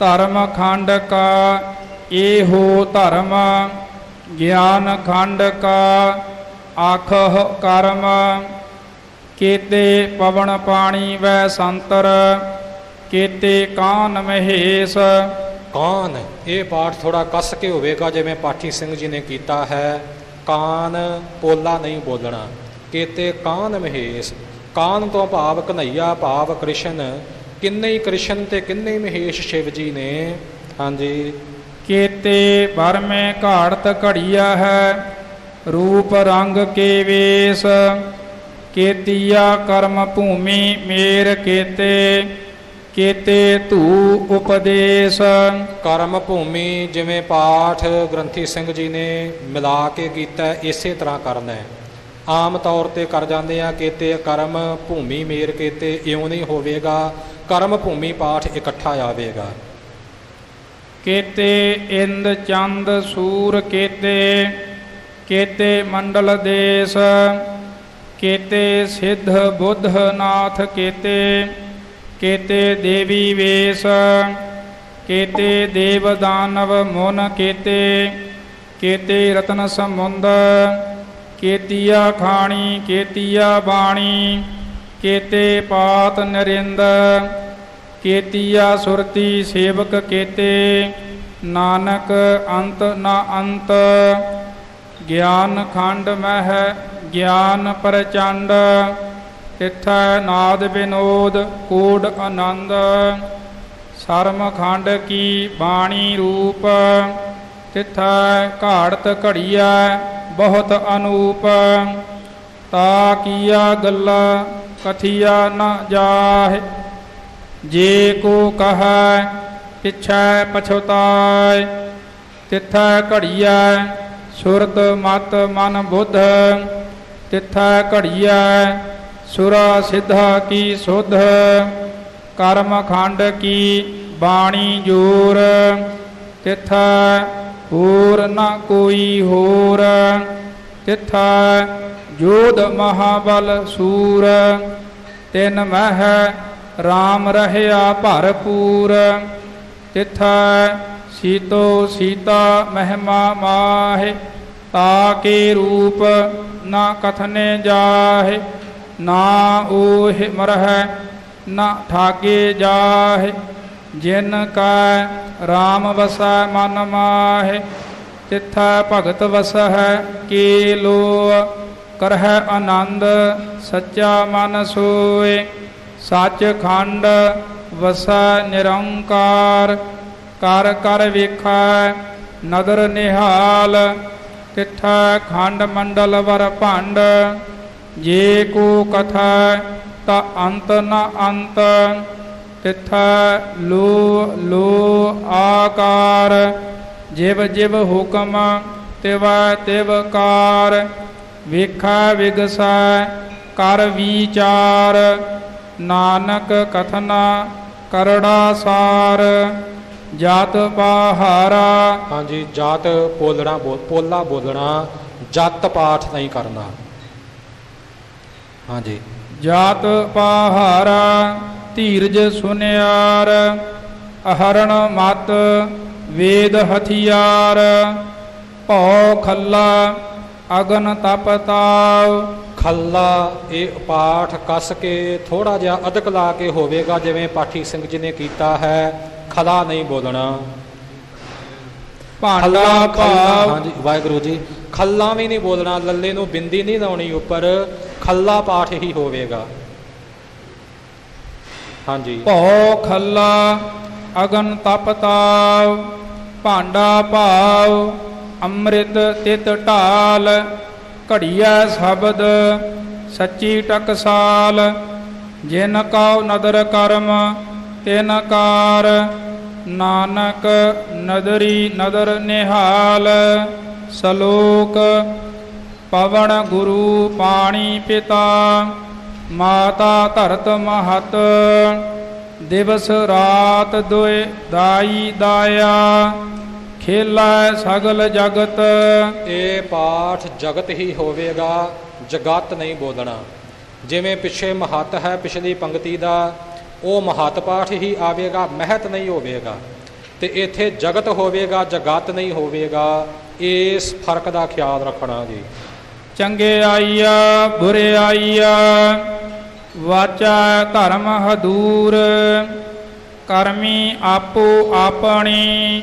ਧਰਮ ਖੰਡ ਕਾ ਇਹੋ ਧਰਮ, ਗਿਆਨ ਖੰਡ ਕਾ, ਆਖਹ ਕਰਮ, ਕੀਤੇ ਪਵਨ ਪਾਣੀ ਵੈ ਸੰਤਰ, ਕੀਤੇ ਕਾਨ ਮਹੇਸ਼। ਕਾਨ, ਇਹ ਪਾਠ ਥੋੜਾ ਕੱਸ ਕੇ ਹੋਵੇਗਾ, ਜਿਵੇਂ ਪਾਠੀ ਸਿੰਘ ਜੀ ਨੇ ਕੀਤਾ ਹੈ। ਕਾਨ, ਪੋਲਾ ਨਹੀਂ ਬੋਲਣਾ। ਕੀਤੇ ਕਾਨ ਮਹੇਸ਼। ਕਾਨ ਤੋਂ ਭਾਵ ਕਨਈਆ ਭਾਵ ਕ੍ਰਿਸ਼ਨ। ਕਿੰਨੇ ਹੀ ਕ੍ਰਿਸ਼ਨ ਤੇ ਕਿੰਨੇ ਹੀ ਮਹੇਸ਼ ਸ਼ਿਵ ਜੀ ਨੇ ਹਾਂਜੀ। ਕੀਤੇ ਬਰਮੇ ਘਾੜਤ ਘੜੀਆ ਹੈ ਰੂਪ ਰੰਗ ਕੇ ਵੇਸ ਕੀਤੀਆ ਕਰਮ ਭੂਮੀ ਮੇਰ ਕੀਤੇ ਕੀਤੇ ਧੂ ਉਪਦੇਸ਼। ਕਰਮ ਭੂਮੀ ਜਿਵੇਂ ਪਾਠ ਗ੍ਰੰਥੀ ਸਿੰਘ ਜੀ ਨੇ ਮਿਲਾ ਕੇ ਕੀਤਾ ਇਸੇ ਤਰ੍ਹਾਂ ਕਰਨਾ ਹੈ। ਆਮ ਤੌਰ ਤੇ ਕਰ ਜਾਂਦੇ ਆ ਕੀਤੇ ਕਰਮ ਭੂਮੀ ਮੇਰ ਕੀਤੇ ਇਉਂ ਨਹੀਂ ਹੋਵੇਗਾ। ਕਰਮ ਭੂਮੀ ਪਾਠ ਇਕੱਠਾ ਆਵੇਗਾ। ਕੀਤੇ ਇੰਦ ਚੰਦ ਸੂਰ ਕੀਤੇ ਕੀਤੇ ਮੰਡਲ ਦੇਸ, ਕੇਤੇ ਸਿੱਧ ਬੁੱਧ ਨਾਥ ਕੀਤੇ ਕੀਤੇ ਦੇਵੀ ਵੇਸ, ਕੀਤੇ ਦੇਵ ਦਾਨਵ ਮੋਨ ਕੇਤੇ, ਕੀਤੇ ਰਤਨ ਸਮੁੰਦ, ਕੇਤੀਆ ਖਾਣੀ, ਕੇਤੀਆ ਬਾਣੀ। ਕੀਤੇ ਪਾਤ ਨਰਿੰਦ, ਕੀਤੀਆ ਸੁਰਤੀ ਸੇਵਕ ਕੇਤੇ, ਨਾਨਕ ਅੰਤ ਨਾ ਅੰਤ। ਗਿਆਨ ਖੰਡ ਮਹਿ ਗਿਆਨ ਪ੍ਰਚੰਡ, ਤਿਥੈ ਨਾਦ ਬਿਨੋਦ ਕੋਡ ਆਨੰਦ ਸਰਮ ਖੰਡ ਕੀ ਬਾਣੀ ਰੂਪ, ਤਿਥੈ ਘਾੜਤ ਘੜੀਐ ਬਹੁਤ ਅਨੂਪ। ਤਾ ਕੀਆ ਗੱਲਾ ਕਥੀਆ ਨ ਜਾਹੇ। ਜੇ ਕੋ ਕਹੈ, ਪਿਛੈ ਪਛਤਾਇ ਤਿਥੈ ਘੜੀਐ, ਸੁਰਤ ਮਤ ਮਨ ਬੁੱਧ। ਤਿਥੈ ਘੜੀਐ, ਸੁਰਾ ਸਿੱਧਾ ਕੀ ਸੁਧ। ਕਰਮ ਖੰਡ ਕੀ ਬਾਣੀ ਜੋਰ। ਤਿਥੈ ਹੋਰ ਨ ਕੋਈ ਹੋਰ। ਤਿਥੈ ਜੋਧ ਮਹਾਬਲ ਸੂਰ, ਤਿਨ ਮਹਿ RAM ਰਹਿਆ ਭਰਪੂਰ। ਤਿਥੈ ਸੀਤੋ ਸੀਤਾ ਮਹਿਮਾ ਮਾਹਿ ਤਾਕੇ ਰੂਪ ਨਾ ਕਥਨੇ ਜਾਹੇ, ਨਾ ਓਹ ਮਰਹਿ ਨਾ ਠਾਗੇ ਜਾਹੇ। ਜਿਨ ਕੈ RAM ਵਸੈ ਮਨ ਮਾਹਿ, ਤਿਥੈ ਭਗਤ ਵਸਹਿ ਕੀ ਲੋ ਕਰਹਿ ਆਨੰਦ, ਸੱਚਾ ਮਨ ਸੋਏ ਸੱਚ ਖੰਡ ਵਸੈ ਨਿਰੰਕਾਰ। ਕਰ ਕਰ ਵੇਖੈ, ਨਦਰ ਨਿਹਾਲ ਤਿਥੈ ਖੰਡ ਮੰਡਲ ਵਰ ਭੰਡ। ਜੇ ਕੋ ਕਥਾ, ਤਾ ਅੰਤ ਨ ਅੰਤ। ਤਿਥੈ ਲੋ ਲੋ ਆਕਾਰ। ਜਿਵ ਜਿਵ ਹੁਕਮ, ਤਿਵ ਤਿਵ ਕਾਰ। ਵੇਖਾ ਵਿਗਸੈ ਕਰ ਵਿਚਾਰ ਨਾਨਕ ਕਥਨਾ ਕਰੜਾ ਸਾਰ ਜਤ ਪਹਾਰਾ। ਹਾਂਜੀ ਜਾਤ ਬੋਲਣਾ ਬੋਲ ਪੋਲਾ ਬੋਲਣਾ ਜਤ ਪਾਠ ਨਹੀਂ ਕਰਨਾ। ਹਾਂਜੀ। ਜਾਤ ਪਹਾਰਾ ਧੀਰਜ ਸੁਨਿਆਰ ਅਹਰਣ ਮਤ ਵੇਦ ਹਥਿਆਰ ਭਉ ਖੱਲਾ ਅਗਨ ਤਪਤਾਵ ਖੱਲਾ ਇਹ ਪਾਠ ਕੱਸ ਕੇ ਥੋੜਾ ਜਿਹਾ ਅਦਕ ਲਾ ਕੇ ਹੋਵੇਗਾ ਜਿਵੇਂ ਪਾਠੀ ਸਿੰਘ ਜੀ ਨੇ ਕੀਤਾ ਹੈ ਖਲਾ ਨਹੀਂ ਬੋਲਣਾ। ਭਾਂਡਾ ਭਾਵ। ਹਾਂਜੀ ਵਾਹਿਗੁਰੂ ਜੀ। ਖੱਲਾ ਵੀ ਨਹੀਂ ਬੋਲਣਾ ਲੱਲੇ ਨੂੰ ਬਿੰਦੀ ਨਹੀਂ ਲਾਉਣੀ ਉੱਪਰ ਖੱਲਾ ਪਾਠ ਹੀ ਹੋਵੇਗਾ। ਹਾਂਜੀ। ਭਉ ਖੱਲਾ ਅਗਨ ਤਪਤਾਵ ਭਾਂਡਾ ਭਾਵ। ਅੰਮ੍ਰਿਤ ਤਿਤ ਢਾਲ, ਘੜੀਐ ਸ਼ਬਦ, ਸੱਚੀ ਟਕਸਾਲ ਜਿਨ ਕਉ ਨਦਰ ਕਰਮ, ਤਿਨ ਕਾਰ। ਨਾਨਕ ਨਦਰੀ ਨਦਰ ਨਿਹਾਲ। ਸਲੋਕ ਪਵਨ ਗੁਰੂ ਪਾਣੀ ਪਿਤਾ। ਮਾਤਾ ਧਰਤ ਮਹਤ, ਦਿਵਸ ਰਾਤ ਦੁਇ ਦਾਈ ਦਾਇਆ। ਖੇਲਾ ਸਗਲ ਜਗਤ। ਇਹ ਪਾਠ ਜਗਤ ਹੀ ਹੋਵੇਗਾ ਜਗਤ ਨਹੀਂ ਬੋਲਣਾ। ਜਿਵੇਂ ਪਿੱਛੇ ਮਹਤ ਹੈ ਪਿਛਲੀ ਪੰਕਤੀ ਦਾ ਉਹ ਮਹਤ ਪਾਠ ਹੀ ਆਵੇਗਾ ਮਹਿਤ ਨਹੀਂ ਹੋਵੇਗਾ। ਤੇ ਇੱਥੇ ਜਗਤ ਹੋਵੇਗਾ ਜਗਤ ਨਹੀਂ ਹੋਵੇਗਾ ਇਸ ਫ਼ਰਕ ਦਾ ਖਿਆਲ ਰੱਖਣਾ ਜੀ। ਚੰਗੇ ਆਈਆ ਬੁਰੇ ਆਈਆ ਵਾਚਾ ਧਰਮ ਹਦੂਰ ਕਰਮੀ ਆਪੋ ਆਪਣੀ।